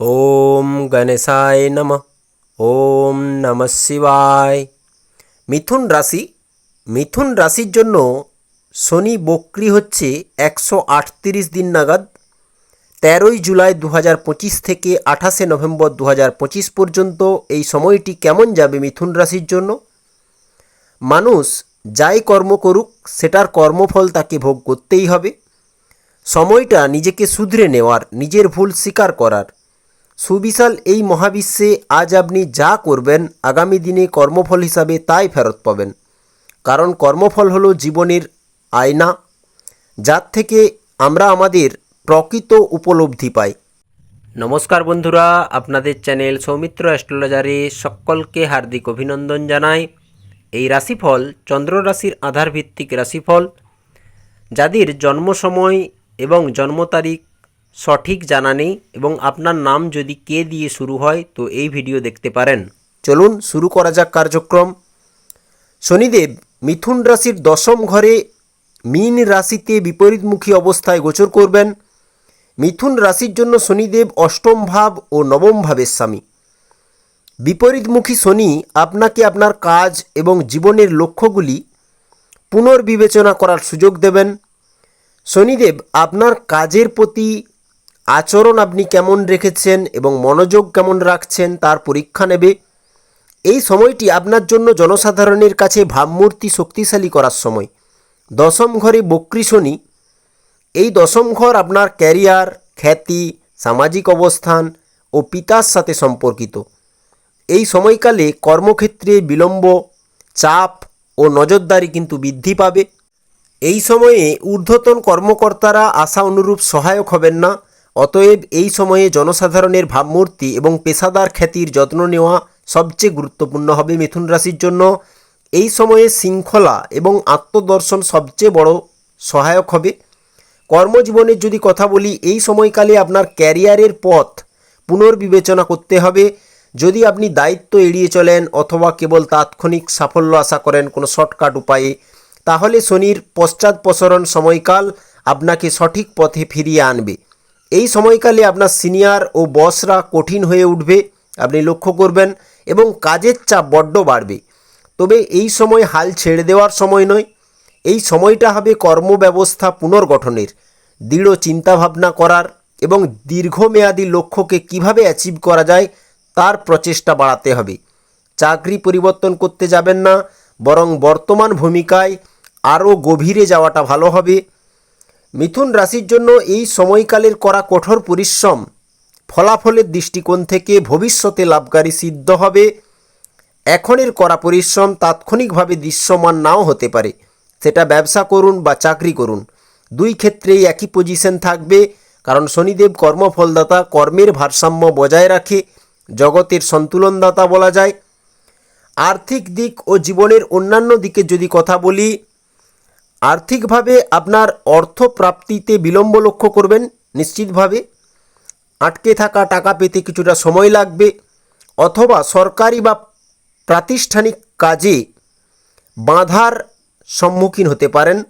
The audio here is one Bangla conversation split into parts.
ওম গণেশায় নম। ওম নম শিবায়। মিথুন রাশি, মিথুন রাশির জন্য শনি বক্রি হচ্ছে একশো আটত্রিশ দিন নাগাদ, তেরোই জুলাই দু হাজার পঁচিশ থেকে আঠাশে নভেম্বর দু হাজার পঁচিশ পর্যন্ত। এই সময়টি কেমন যাবে মিথুন রাশির জন্য? মানুষ যাই কর্ম করুক, সেটার কর্মফল তাকে ভোগ করতেই হবে। সময়টা নিজেকে শুধরে নেওয়ার, নিজের ভুল স্বীকার করার সুবিশাল এই মহাবিশ্বে আজ আপনি যা করবেন, আগামী দিনে কর্মফল হিসাবে তাই ফেরত পাবেন। কারণ কর্মফল হলো জীবনের আয়না, যার থেকে আমরা আমাদের প্রকৃত উপলব্ধি পাই। নমস্কার বন্ধুরা, আপনাদের চ্যানেল সৌমিত্র অ্যাস্ট্রোলজারে সকলকে হার্দিক অভিনন্দন জানাই। এই রাশিফল চন্দ্র রাশির আধার ভিত্তিক রাশিফল, যাদের জন্ম সময় এবং জন্ম তারিখ সঠিক জানা নেই এবং আপনার নাম যদি কে দিয়ে শুরু হয়, তো এই ভিডিও দেখতে পারেন। চলুন শুরু করা যাক কার্যক্রম। শনিদেব মিথুন রাশির দশম ঘরে মীন রাশিতে বিপরীতমুখী অবস্থায় গোচর করবেন। মিথুন রাশির জন্য শনিদেব অষ্টম ভাব ও নবম ভাবের স্বামী। বিপরীতমুখী শনি আপনাকে আপনার কাজ এবং জীবনের লক্ষ্যগুলি পুনর্বিবেচনা করার সুযোগ দেবেন। শনিদেব আপনার কাজের প্রতি আচরণ আপনি কেমন রেখেছেন এবং মনোযোগ কেমন রাখছেন তার পরীক্ষা নেবে। এই সময়টি আপনার জন্য জনসাধারণের কাছে ভাবমূর্তি শক্তিশালী করার সময়। দশম ঘরে বক্রী শনি। এই দশম ঘর আপনার ক্যারিয়ার, খ্যাতি, সামাজিক অবস্থান ও পিতার সাথে সম্পর্কিত। এই সময়কালে কর্মক্ষেত্রে বিলম্ব, চাপ ও নজরদারি কিন্তু বৃদ্ধি পাবে। এই সময়ে ঊর্ধ্বতন কর্মকর্তারা আশা অনুরূপ সহায়ক হবেন না। অতএব এই সময়ে জনসাধারণের ভাবমূর্তি এবং পেশাদার খ্যাতির যত্ন নেওয়া সবচেয়ে গুরুত্বপূর্ণ হবে মিথুন রাশির জন্য। এই সময়ে শৃঙ্খলা এবং আত্মদর্শন সবচেয়ে বড় সহায়ক হবে। কর্মজীবনের যদি কথা বলি, এই সময়কালে আপনার ক্যারিয়ারের পথ পুনর্বিবেচনা করতে হবে। যদি আপনি দায়িত্ব এড়িয়ে চলেন অথবা কেবল তাৎক্ষণিক সাফল্য আশা করেন কোনো শর্টকাট উপায়ে, তাহলে শনির পশ্চাৎপসরণ সময়কাল আপনাকে সঠিক পথে ফিরিয়ে আনবে। এই সময়কালে আপনার সিনিয়র ও বসরা কঠিন হয়ে উঠবে, আপনি লক্ষ্য করবেন, এবং কাজের চাপ বড্ড বাড়বে। তবে এই সময় হাল ছেড়ে দেওয়ার সময় নয়, এই সময়টা হবে কর্মব্যবস্থা পুনর্গঠনের, দৃঢ় চিন্তাভাবনা করার এবং দীর্ঘমেয়াদী লক্ষ্যকে কীভাবে অ্যাচিভ করা যায় তার প্রচেষ্টা বাড়াতে হবে। চাকরি পরিবর্তন করতে যাবেন না, বরং বর্তমান ভূমিকায় আরও গভীরে যাওয়াটা ভালো হবে। মিথুন রাশির জন্য এই সময়কালের করা কঠোর পরিশ্রম ফলাফলের দৃষ্টিকোণ থেকে ভবিষ্যতে লাভকারী সিদ্ধ হবে। এখনের করা পরিশ্রম তাৎক্ষণিকভাবে দৃশ্যমান নাও হতে পারে। সেটা ব্যবসা করুন বা চাকরি করুন। দুই ক্ষেত্রেই একই পজিশন থাকবে, কারণ শনিদেব কর্মফলদাতা, কর্মের ভারসাম্য বজায় রাখে, জগতের সন্তুলনদাতা বলা যায়। আর্থিক দিক ও জীবনের অন্যান্য দিকে যদি কথা বলি আর্থিকভাবে আপনার অর্থ প্রাপ্তিতে বিলম্ব লক্ষ্য করবেন, নিশ্চিতভাবে। আটকে থাকা টাকা পেতে কিছুটা সময় লাগবে, অথবা সরকারি বা প্রাতিষ্ঠানিক কাজে বাধার সম্মুখীন হতে পারেন।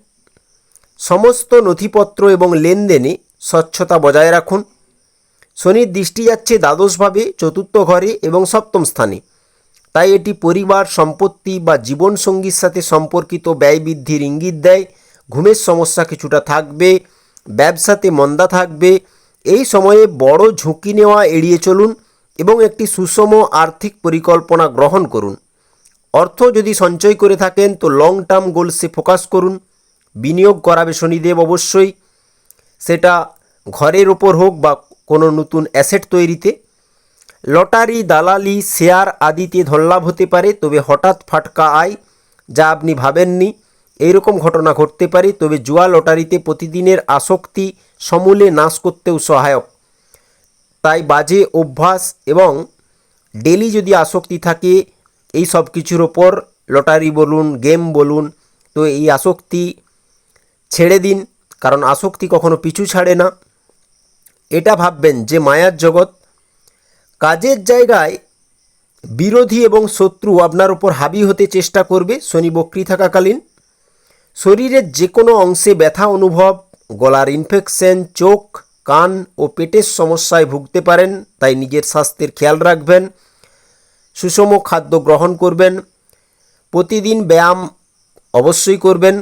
সমস্ত নথিপত্র এবং লেনদেনে স্বচ্ছতা বজায় রাখুন। শনির দৃষ্টি যাচ্ছে দ্বাদশভাবে, চতুর্থ ঘরে এবং সপ্তম স্থানে। তাই এটি পরিবার, সম্পত্তি বা জীবনসঙ্গীর সাথে সম্পর্কিত ব্যয় বৃদ্ধির ইঙ্গিত দেয়। ঘুমের সমস্যা কিছুটা থাকবে, ব্যবসাতে মন্দা থাকবে। এই সময়ে বড় ঝুঁকি নেওয়া এড়িয়ে চলুন এবং একটি সুষম আর্থিক পরিকল্পনা গ্রহণ করুন। অর্থ যদি সঞ্চয় করে থাকেন তো লং টার্ম গোলসে ফোকাস করুন। বিনিয়োগ করাবে শনিদেব অবশ্যই। সেটা ঘরের ওপর হোক বা কোনো নতুন অ্যাসেট তৈরিতে। লটারি, দালালি, শেয়ার আদিতে ধনলাভ হতে পারে, তবে হঠাৎ ফাটকা আয়, যা আপনি ভাবেননি। এইরকম ঘটনা ঘটতে পারে, তবে জুয়া লটারিতে প্রতিদিনের আসক্তি সমূলে নাশ করতেও সহায়ক। তাই বাজে অভ্যাস এবং ডেলি যদি আসক্তি থাকে, এই সব কিছুর ওপর লটারি বলুন, গেম বলুন, তো এই আসক্তি ছেড়ে দিন। কারণ আসক্তি কখনো পিছু ছাড়ে না। এটা ভাববেন যে মায়ার জগৎ কাজের জায়গায় বিরোধী এবং শত্রু আপনার উপর হাবি হতে চেষ্টা করবে, শনি বক্রি থাকাকালীন। শরীরের যে কোনো অংশে ব্যথা অনুভব, গলার ইনফেকশন চোখ, কান ও পেটের সমস্যায় ভুগতে পারেন, তাই নিজের স্বাস্থ্যের খেয়াল রাখবেন, সুষম খাদ্য গ্রহণ করবেন, প্রতিদিন ব্যায়াম অবশ্যই করবেন,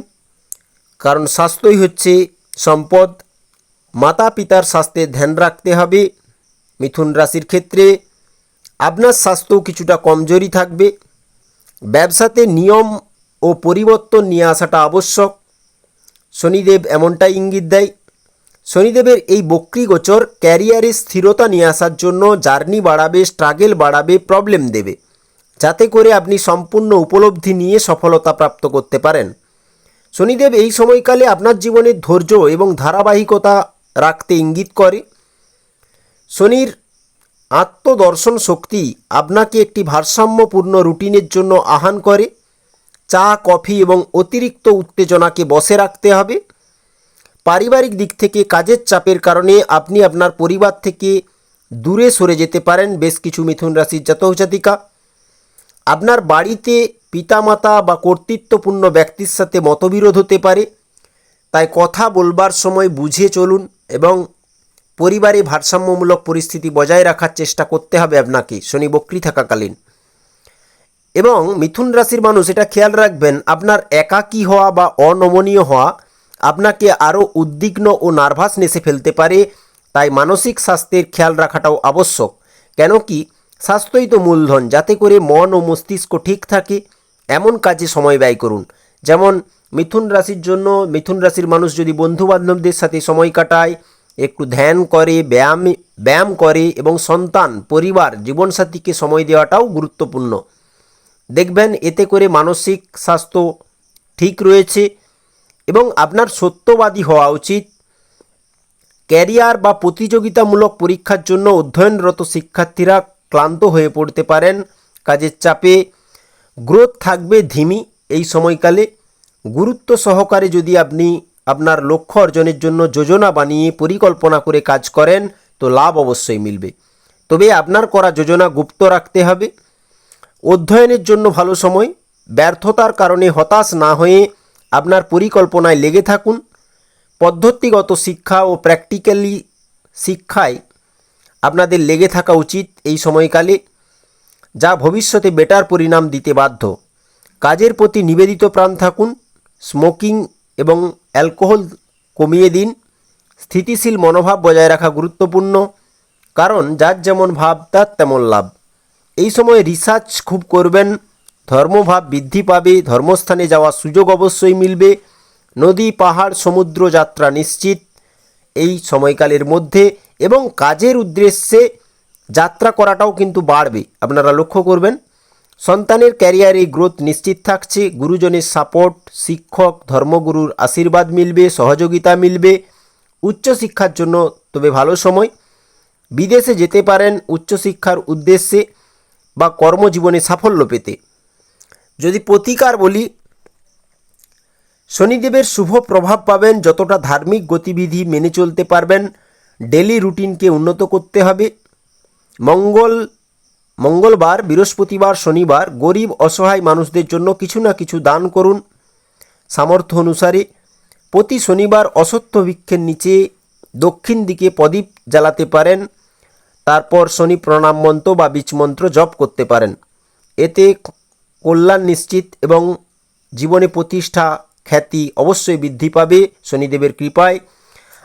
কারণ স্বাস্থ্যই হচ্ছে সম্পদ। মাতা পিতার স্বাস্থ্যের ধ্যান রাখতে হবে মিথুন রাশির ক্ষেত্রে আপনার স্বাস্থ্যও কিছুটা কমজোরি থাকবে। ব্যবসাতে নিয়ম ও পরিবর্তন নিয়ে আসাটা আবশ্যক। শনিদেব এমনটাই ইঙ্গিত দেয়। শনিদেবের এই বক্রি গোচর ক্যারিয়ারে স্থিরতা নিয়ে আসার জন্য জার্নি বাড়াবে, স্ট্রাগেল বাড়াবে, প্রবলেম দেবে। যাতে করে আপনি সম্পূর্ণ উপলব্ধি নিয়ে সফলতা প্রাপ্ত করতে পারেন। শনিদেব এই সময়কালে আপনার জীবনের ধৈর্য এবং ধারাবাহিকতা রাখতে ইঙ্গিত করে। শনির আত্মদর্শন শক্তি আপনাকে একটি ভারসাম্যপূর্ণ রুটিনের জন্য আহ্বান করে। চা, কফি এবং অতিরিক্ত উত্তেজনাকে বসে রাখতে হবে। পারিবারিক দিক থেকে কাজের চাপের কারণে আপনি আপনার পরিবার থেকে দূরে সরে যেতে পারেন। বেশ কিছু মিথুন রাশির জাতক জাতিকা। আপনার বাড়িতে পিতামাতা বা কর্তৃত্বপূর্ণ ব্যক্তির সাথে মতবিরোধ হতে পারে। তাই কথা বলবার সময় বুঝে চলুন এবং পরিবারে ভারসাম্যমূলক পরিস্থিতি বজায় রাখার চেষ্টা করতে হবে আপনাকে, শনি বক্রি থাকাকালীন। এবং মিথুন রাশির মানুষ, এটা খেয়াল রাখবেন, আপনার একাকী হওয়া বা অনমনীয় হওয়া আপনাকে আরও উদ্বিগ্ন ও নার্ভাস নেসে ফেলতে পারে, তাই মানসিক স্বাস্থ্যের খেয়াল রাখাটাও আবশ্যক। কেন কি, স্বাস্থ্যই তো মূলধন, যাতে করে মন ও মস্তিষ্ক ঠিক থাকে, এমন কাজে সময় ব্যয় করুন। যেমন মিথুন রাশির জন্য, মিথুন রাশির মানুষ যদি বন্ধু বান্ধবদের সাথে সময় কাটায় একটু ধ্যান করে, ব্যায়াম ব্যায়াম করে এবং সন্তান, পরিবার, জীবনসাথীকে সময় দেওয়াটাও গুরুত্বপূর্ণ। দেখবেন এতে করে মানসিক স্বাস্থ্য ঠিক রয়েছে এবং আপনার সত্যবাদী হওয়া উচিত। ক্যারিয়ার বা প্রতিযোগিতামূলক পরীক্ষার জন্য অধ্যয়নরত শিক্ষার্থীরা ক্লান্ত হয়ে পড়তে পারেন। কাজের চাপে গ্রোথ থাকবে ধিমি এই সময়কালে। গুরুত্ব সহকারে যদি আপনি আপনার লক্ষ্য অর্জনের জন্য যোজনা বানিয়ে পরিকল্পনা করে কাজ করেন, তো লাভ অবশ্যই মিলবে। তবে আপনার করা যোজনা গুপ্ত রাখতে হবে। অধ্যয়নের জন্য ভালো সময়, ব্যর্থতার কারণে হতাশ না হয়ে আপনার পরিকল্পনায় লেগে থাকুন। পদ্ধতিগত শিক্ষা ও প্র্যাকটিক্যালি শিক্ষায় আপনাদের লেগে থাকা উচিত এই সময়কালে, যা ভবিষ্যতে বেটার পরিণাম দিতে বাধ্য। কাজের প্রতি নিবেদিত প্রাণ থাকুন, স্মোকিং এবং অ্যালকোহল কমিয়ে দিন। স্থিতিশীল মনোভাব বজায় রাখা গুরুত্বপূর্ণ, কারণ যার যেমন ভাব, তার তেমন লাভ। এই সময় রিসার্চ খুব করবেন। ধর্মভাব বৃদ্ধি পাবে, ধর্মস্থানে যাওয়ার সুযোগ অবশ্যই মিলবে। নদী, পাহাড়, সমুদ্র যাত্রা নিশ্চিত এই সময়কালের মধ্যে এবং কাজের উদ্দেশ্যে যাত্রা করাটাও কিন্তু বাড়বে। আপনারা লক্ষ্য করবেন সন্তানের ক্যারিয়ারে গ্রোথ নিশ্চিত থাকছে, গুরুজনের সাপোর্ট, শিক্ষক, ধর্মগুরুর আশীর্বাদ মিলবে, সহযোগিতা মিলবে। উচ্চশিক্ষার জন্য তবে ভালো সময়। বিদেশে যেতে পারেন উচ্চশিক্ষার উদ্দেশ্যে বা কর্মজীবনে সাফল্য পেতে। যদি প্রতিকার বলি, শনিদেবের শুভ প্রভাব পাবেন, যতটা ধার্মিক গতিবিধি মেনে চলতে পারবেন ডেলি রুটিনকে উন্নত করতে হবে। মঙ্গল মঙ্গলবার, বৃহস্পতিবার, শনিবার গরিব, অসহায় মানুষদের জন্য কিছু না কিছু দান করুন। সামর্থ্য অনুসারে প্রতি শনিবার অসত্য বৃক্ষের নিচে দক্ষিণ দিকে প্রদীপ জ্বালাতে পারেন। তারপর শনি প্রণাম মন্ত্র বা বীজ মন্ত্র জপ করতে পারেন। এতে কল্যাণ নিশ্চিত এবং জীবনে প্রতিষ্ঠা খ্যাতি অবশ্যই বৃদ্ধি পাবে শনিদেবের কৃপায়।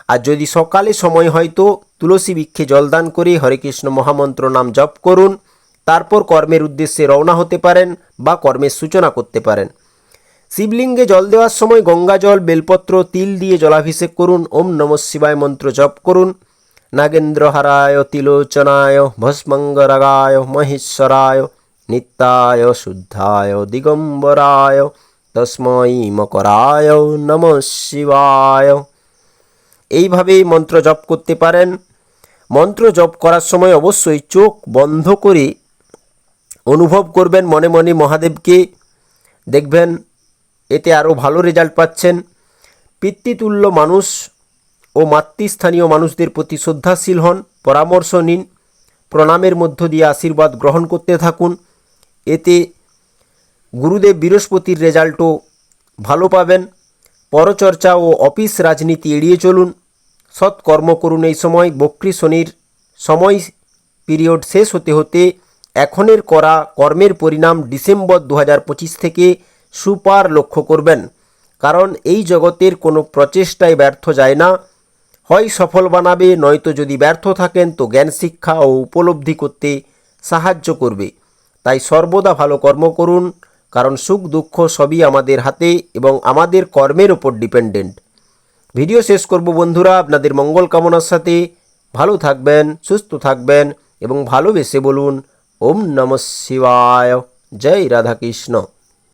আর যদি সকালে সময় হয় তো তুলসী বৃক্ষে জলদান করে হরে কৃষ্ণ মহামন্ত্র নাম জপ করুন। তারপর কর্মের উদ্দেশ্যে রওনা হতে পারেন বা কর্মের সূচনা করতে পারেন। শিবলিঙ্গে জল দেওয়ার সময় গঙ্গা জল, বেলপত্র, তিল দিয়ে জলাভিষেক করুন, ওম নম শিবায় মন্ত্র জপ করুন। নাগেন্দ্রহারায় তিলোচনায় ভস্মঙ্গরাগায় মহেশ্বরায়, নিত্যায়, শুদ্ধায়, দিগম্বরায়, তস্মৈ মকরায়, নম শিবায়। এইভাবে মন্ত্র জপ করতে পারেন। মন্ত্র জপ করার সময় অবশ্যই চোখ বন্ধ করে অনুভব করবেন, মনে মনে মহাদেবকে দেখবেন, এতে আরও ভালো রেজাল্ট পাচ্ছেন। পিতৃতুল্য মানুষ ও মাতৃস্থানীয় মানুষদের প্রতি শ্রদ্ধাশীল হন, পরামর্শ নিন, প্রণামের মধ্য দিয়ে আশীর্বাদ গ্রহণ করতে থাকুন। এতে গুরুদেব বৃহস্পতির রেজাল্টও ভালো পাবেন। পরচর্চা ও অফিস রাজনীতি এড়িয়ে চলুন। সৎকর্ম করুন এই সময়। বক্রী শনির সময় পিরিয়ড শেষ হতে হতে এখনের করা কর্মের পরিণাম ডিসেম্বর দু থেকে সুপার লক্ষ্য করবেন। কারণ এই জগতের কোনো প্রচেষ্টায় ব্যর্থ যায় না। হয় সফল বানাবে, নয়তো যদি ব্যর্থ থাকেন, তো জ্ঞান শিক্ষা ও উপলব্ধি করতে সাহায্য করবে। তাই সর্বদা ভালো কর্ম করুন, কারণ সুখ দুঃখ সবই আমাদের হাতে এবং আমাদের কর্মের ওপর ডিপেন্ডেন্ট। ভিডিও শেষ করব বন্ধুরা, আপনাদের মঙ্গল কামনার সাথে। ভালো থাকবেন, সুস্থ থাকবেন এবং ভালোবেসে বলুন ওম নম শিবায়। জয় রাধাকৃষ্ণ।